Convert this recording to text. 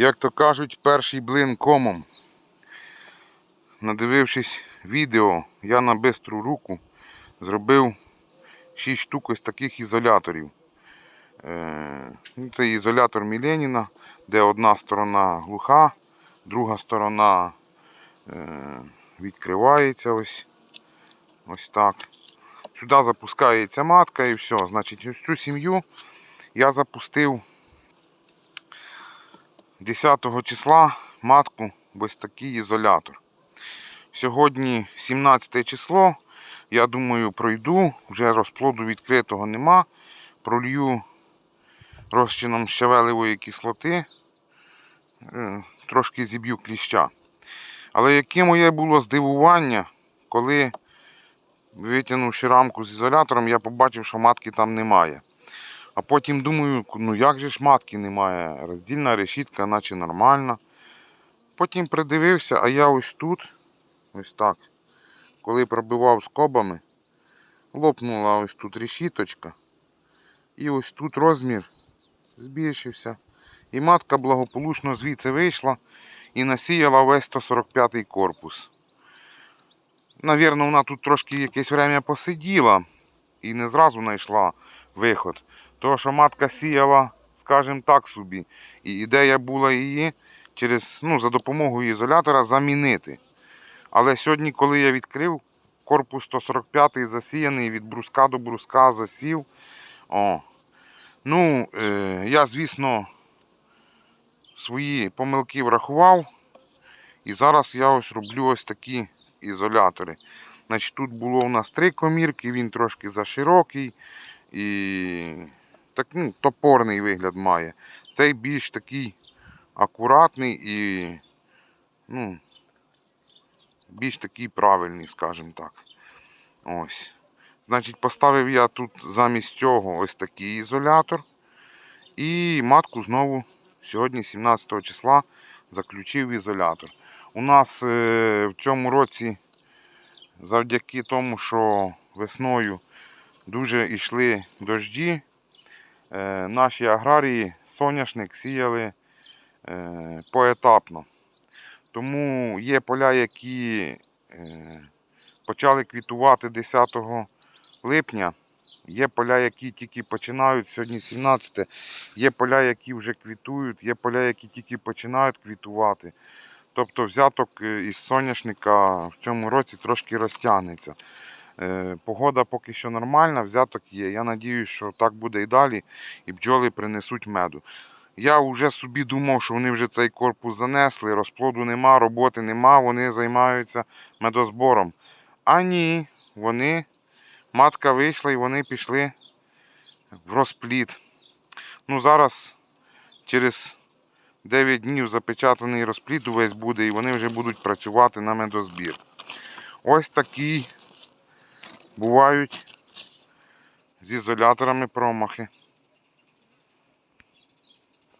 Як то кажуть, перший блин комом. Надивившись відео, я на бистру руку зробив 6 штук ось таких ізоляторів. Е, ну, Це ізолятор Міленіна, де одна сторона глуха, друга сторона е, відкривається ось, ось так. Сюди запускається матка і все. Значить, ось цю сім'ю я запустив 10 числа матку ось такий ізолятор. Сьогодні 17 число. Я думаю, пройду. Вже розплоду відкритого нема. Пролью розчином щавелевої кислоти. Е, Трошки зіб'ю кліща. Але яке моє було здивування, коли, витягнувши рамку з ізолятором, я побачив, що матки там немає. А потім думаю, ну як же ж матки немає? Роздільна решітка, наче нормальна. Потім придивився, а я ось тут, ось так, коли пробивав скобами, лопнула ось тут решіточка. І ось тут розмір збільшився. І матка благополучно звідси вийшла і насіяла весь 145 й корпус. Навірно, вона тут трошки якесь время посиділа і не зразу знайшла виход. Тому що матка сіяла, скажімо так собі. І ідея була її через, ну, за допомогою ізолятора замінити. Але сьогодні, коли я відкрив, корпус 145 засіяний від бруска до бруска засів. О. Ну, е, я, звісно, свої помилки врахував. І зараз я ось роблю ось такі ізолятори. Значить, тут було у нас три комірки, він трошки заширокий і так, ну, топорний вигляд має. Цей більш такий акуратний і ну, більш такий правильний, скажімо так. Ось. Значить, поставив я тут замість цього ось такий ізолятор. І матку знову сьогодні, 17 числа, заключив ізолятор. У нас е, в цьому році, завдяки тому, що весною дуже йшли дожді, наші аграрії соняшник сіяли е, поетапно. Тому є поля, які е, почали квітувати 10 липня. Є поля, які тільки починають, сьогодні 17, є поля, які вже квітують, є поля, які тільки починають квітувати. Тобто взяток е, із соняшника в цьому році трошки розтягнеться. Е, Погода поки що нормальна, взяток є. Я сподіваюся, що так буде і далі, і бджоли принесуть меду. Я вже собі думав, що вони вже цей корпус занесли, розплоду нема, роботи нема, вони займаються медозбором. А ні, вони, матка вийшла і вони пішли в розплід. Ну зараз через 9 днів запечатаний розплід увесь буде і вони вже будуть працювати на медозбір. Ось такі бувають з ізоляторами промахи.